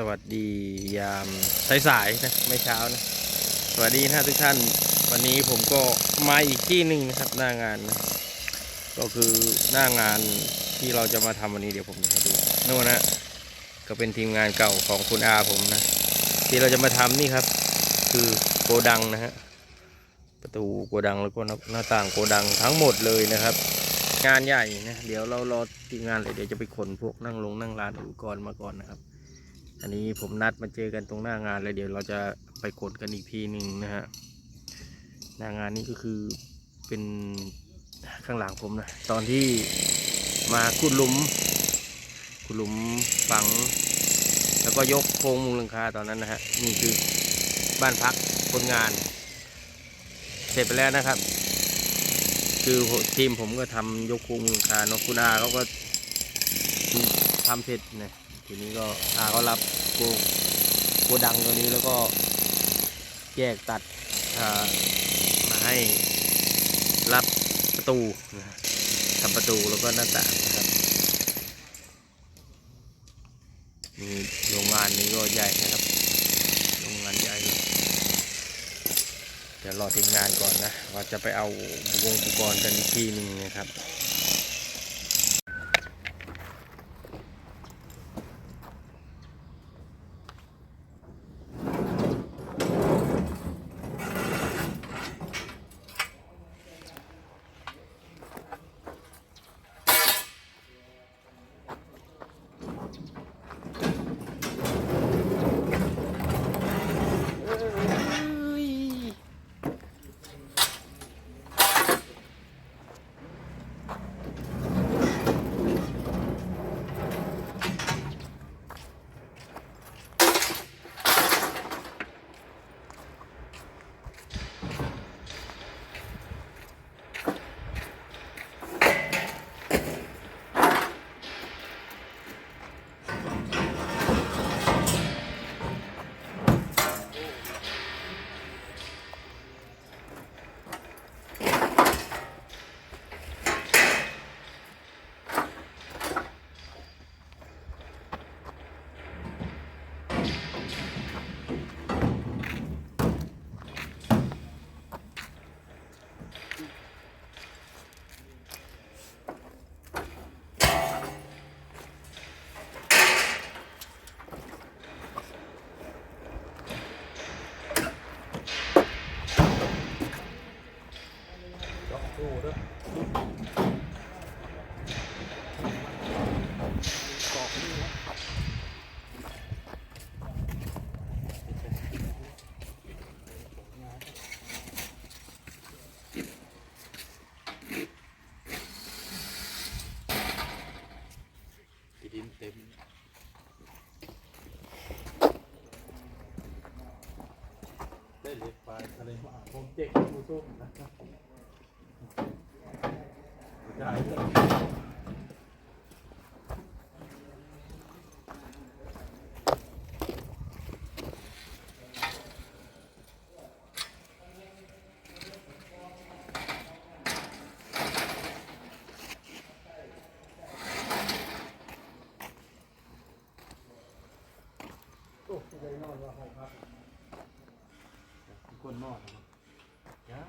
สวัสดียามสายๆนะไม่เช้านะ สวัสดีนะทุกท่าน วันนี้ผมก็มาอีกที่หนึ่งนะครับหน้างานนะก็คือหน้างานที่เราจะมาทำวันนี้เดี๋ยวผมจะให้ดูโน่นนะก็เป็นทีมงานเก่าของคุณอาผมนะ ที่เราจะมาทำนี่ครับ คือโกดังนะฮะประตูโกดังแล้วก็หน้าต่างโกดังทั้งหมดเลยนะครับ งานใหญ่นะเดี๋ยวเรารอทีมงานเลยเดี๋ยวจะไปขนพวกนั่งลงนั่งร้านอุปกรณ์มาก่อนนะครับ อันนี้ผมนัดมาเจอกันตรงหน้างานเลยเดี๋ยวเราจะไปขนกันอีกทีหนึ่งนะฮะหน้างานนี้ก็คือเป็นข้างหลังผมนะตอนที่มาขุดหลุมขุดหลุมฝัง แล้วก็ยกโครงมุงหลังคาตอนนั้นนะฮะนี่คือบ้านพักคนงาน เสร็จไปแล้วนะครับ คือทีมผมก็ทำยกโครงมุงหลังคาเนาะคุณอาเขาก็ทำเสร็จนะ ทีนี้ก็อาเขารับโกโกดังตัวนี้แล้วก็แยกตัดมาให้รับประตูนะทำประตูแล้วก็หน้าต่างนะครับนี่โรงงานนี้ก็ใหญ่นะครับ โรงงานใหญ่เดี๋ยวรอทีมงานก่อนนะว่าจะไปเอาอุปกรณ์อุปกรณ์กันอีกทีนึงนะครับ เจ๊กผู้ส้มนะครับได้เลย โอ้ยใจนอนว่าห้องพักคนนอนนะยา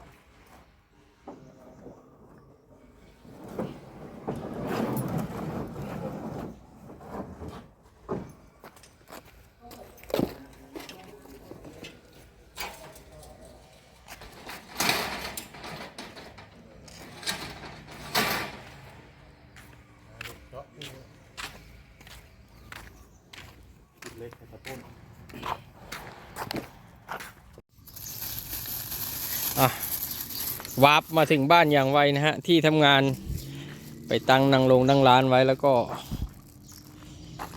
เจาะนี่จุดเล็กกระต้น อะ วาร์ปมาถึงบ้านอย่างไวนะฮะ ที่ทำงานไปตั้งนั่งลงนั่งร้านไว้แล้วก็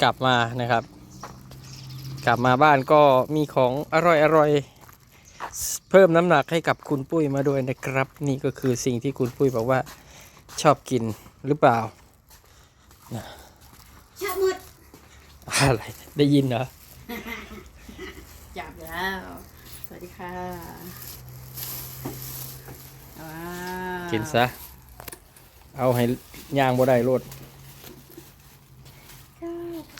กลับมานะครับ กลับมาบ้านก็มีของอร่อยอร่อยเพิ่มน้ำหนักให้กับคุณปุ้ยมาด้วยนะครับ นี่ก็คือสิ่งที่คุณปุ้ยบอกว่าชอบกินหรือเปล่าชะมุดอะไรได้ยินเหรอ จับแล้ว สวัสดีค่ะ กินซะ เอาให้ย่างบ่ได้รลด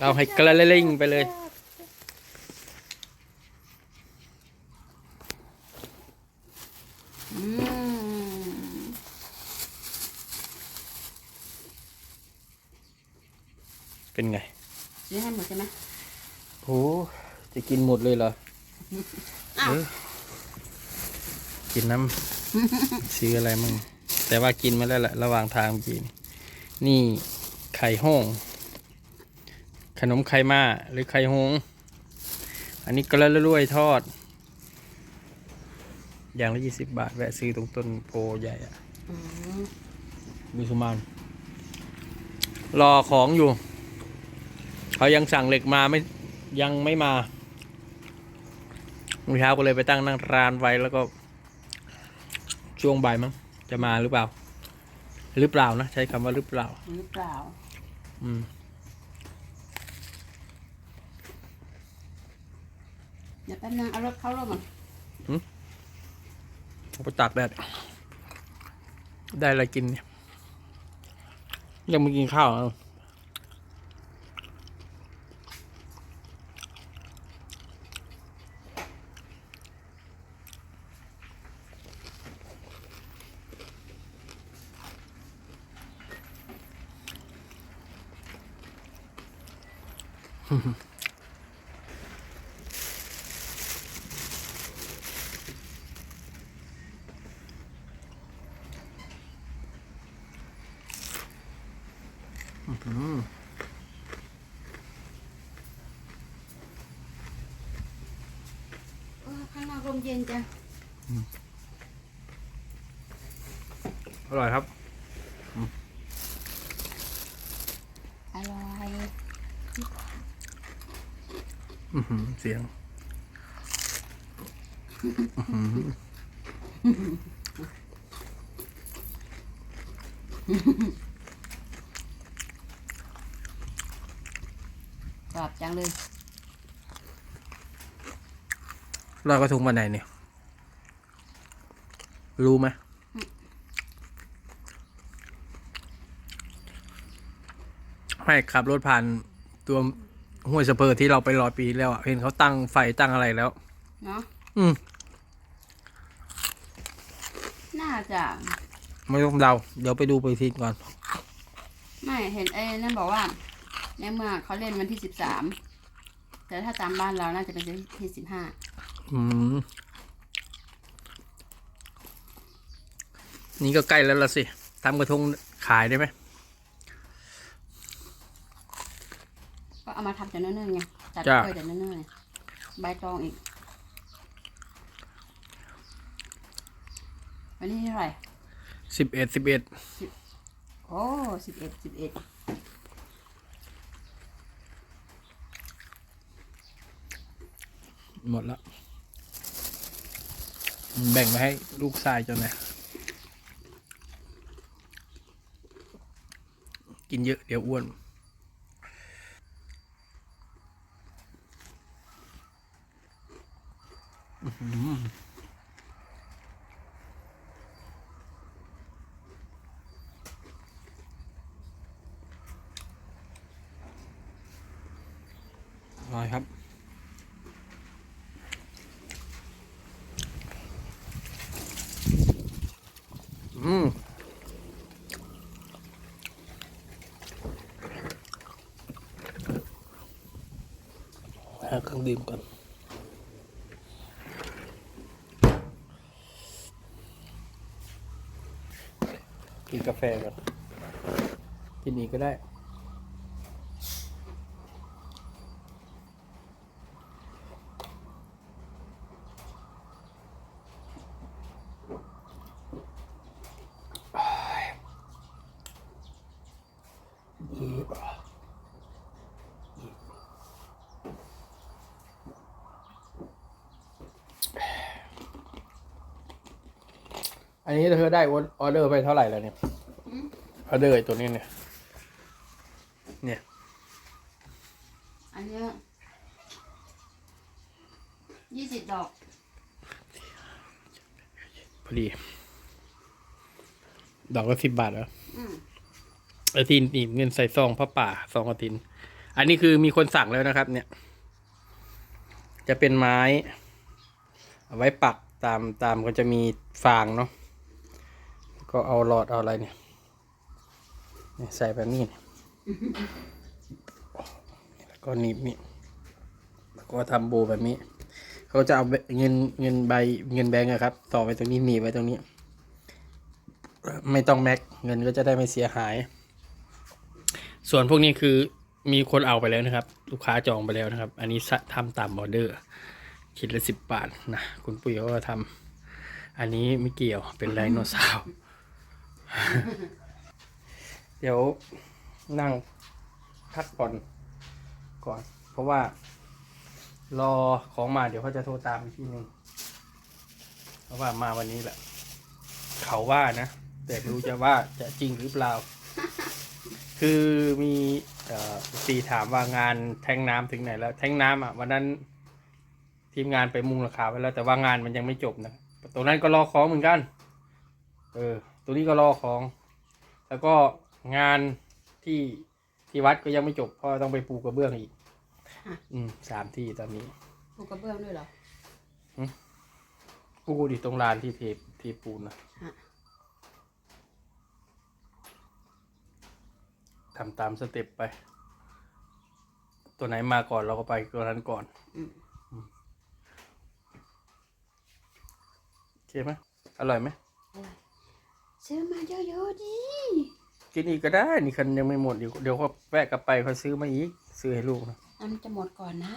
เอาให้กระเล่งไปเลยเป็นไงซื้อให้หมดใช่ไหมโอ้จะกินหมดเลยเหรอ อ้กินน้ำ ซื้ออะไรมั่งแต่ว่ากินมาแล้วแหละระหว่างทางเมื่อกี้นี่นี่ไข่ห้องขนมไข่มาหรือไข่หง อันนี้กระลวยทอด อย่างละยี่สิบบาท แวะซื้อตรงต้นโพใหญ่อะอืมมิสุมานรอของอยู่ เขายังสั่งเหล็กมาไม่ยังไม่มาเมื่อเช้าก็เลยไปตั้งนั่งร้านไว้แล้วก็ ช่วงบ่ายมั้งจะมาหรือเปล่า หรือเปล่านะใช้คำว่าหรือเปล่า หรือเปล่า อืมเดี๋ยวแป๊บนึงเอารถเข้ารถก่อนเอาไปตากแดดได้อะไรกินเนี่ยยังไม่กินข้าวอะเออ ข้างนอกลมเย็นจัง อร่อยครับ อร่อย อื้อหือ เสียงกรอบจังเลยลอยกระทงวันไหนเนี่ย รู้ไหมไม่ขับรถผ่านตัว ห้วยสะเพอที่เราไปลอยปีที่แล้วอะเห็นเขาตั้งไฟตั้งอะไรแล้ว เนาะอืมน่าจะ ไม่ต้องเดาเดี๋ยวไปดูไปทีก่อน ไม่เห็นไอ้นั่นบอกว่าในเมื่อเขาเล่นวันที่สิบสามแต่ถ้าตามบ้านเราน่าจะเป็นวันที่สิบห้าอืม นี่ก็ใกล้แล้วละสิทำกระทงขายได้ไหม เอามาทำแต่เนิ่นๆไงตัดจ้ะ กล้วยแต่เนิ่นๆไงใบตองอีก วันนี้เท่าไหร่สิบเอ็ดสิบเอ็ดโอ้สิบเอ็ดสิบเอ็ดหมดแล้วแบ่งไปให้ลูกชายจนนะกินเยอะเดี๋ยวอ้วน อื้อหืออร่อยครับ อืม หาเครื่องดื่มก่อนกินกาแฟก่อนกินอีกก็ได้ อันนี้เธอได้ออเดอร์ไปเท่าไหร่แล้วเนี่ยออเดอร์ไอ้ตัวนี้เนี่ย เนี่ย อันเนี้ยี่สิบดอก พอดี ดอกละสิบบาทเหรออืมไอ้ที่หนีบเงินใส่ซองพระป่าซองกระถิน อันนี้คือมีคนสั่งแล้วนะครับ เนี่ย จะเป็นไม้ เอาไว้ปักตามตามก็จะมีฟางเนาะแล้ว ก็เอาหลอดเอาอะไรเนี่ยใส่แบบนี้เนี่ยก็หนีบนี่แล้วก็ทำโบแบบนี้ เขาจะเอาเงินเงินใบเงินแบงก์อะครับ ต่อไปตรงนี้หนีบไว้ตรงนี้ ไม่ต้องแม็กเงินก็จะได้ไม่เสียหาย ส่วนพวกนี้คือมีคนเอาไปแล้วนะครับ ลูกค้าจองไปแล้วนะครับ อันนี้สะทำตามออเดอร์คิดละสิบบาทนะคุณปุ้ยเขาก็ทำอันนี้ไม่เกี่ยวเป็นไรโนเสาร์ เดี๋ยวนั่งพักผ่อนก่อน เพราะว่า รอของมาเดี๋ยวเขาจะโทรตามอีกทีหนึ่งเพราะว่ามาวันนี้แหละ เขาว่านะ แต่ไม่รู้จะว่าจะจริงหรือเปล่า คือมีเอ่อซีถามว่างานแทงน้ำถึงไหนแล้ว แทงน้ำอะวันนั้นทีมงานไปมุงราคาไว้แล้ว แต่ว่างานมันยังไม่จบนะตรงนั้นก็รอของเหมือนกัน เออ ตัวนี้ก็รอของ แล้วก็งานที่ที่วัดก็ยังไม่จบเพราะต้องไปปูกระเบื้องอีก อืมสามที่ตอนนี้ ปูกระเบื้องด้วยเหรอปูดิตรงลานที่เทเทปูนนะฮะทำตามสเต็ปไป ตัวไหนมาก่อนเราก็ไปตัวนั้นก่อนอืมโอเคไหมอร่อยไหม ซื้อมาเยอะๆดิกินอีกก็ได้ นี่คันยังไม่หมดเดี๋ยวเดี๋ยวก็แวะกลับไปเขาซื้อมาอีก ซื้อให้ลูกนะอันจะหมดก่อนนะ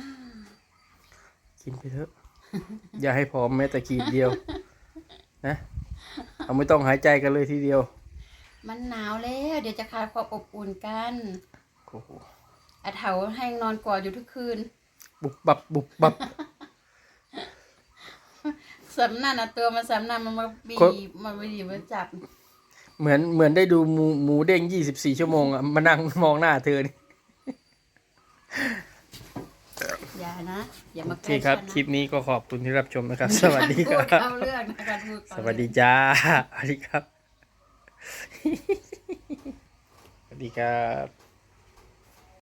กินไปเถอะ อย่าให้พร้อมแม้แต่ขีดเดียว นะเอาไม่ต้องหายใจกันเลยทีเดียว มันหนาวแล้ว เดี๋ยวจะขาดความอบอุ่นกันโอ้โหอาเถาให้นอนกอดอยู่ทุกคืน บุบบับบุบบับสำนันอะตัวมันสำนันมันมาบีคนบมาบีบมาจับ เหมือนเหมือนได้ดูหมูหมูเด้งยี่สิบสี่ชั่วโมงอะมานั่งมองหน้าเธอนี่อย่านะ อย่าโอมาเคใกล้ครับ ฉันนะคลิปนี้ก็ขอบคุณที่รับชมนะครับ สวัสดีคพูรัดบเข้าเรื่องนะการพูดสเข้าวัสเรื่องดีจ้า สวัสดีครับ สวัสดีครับ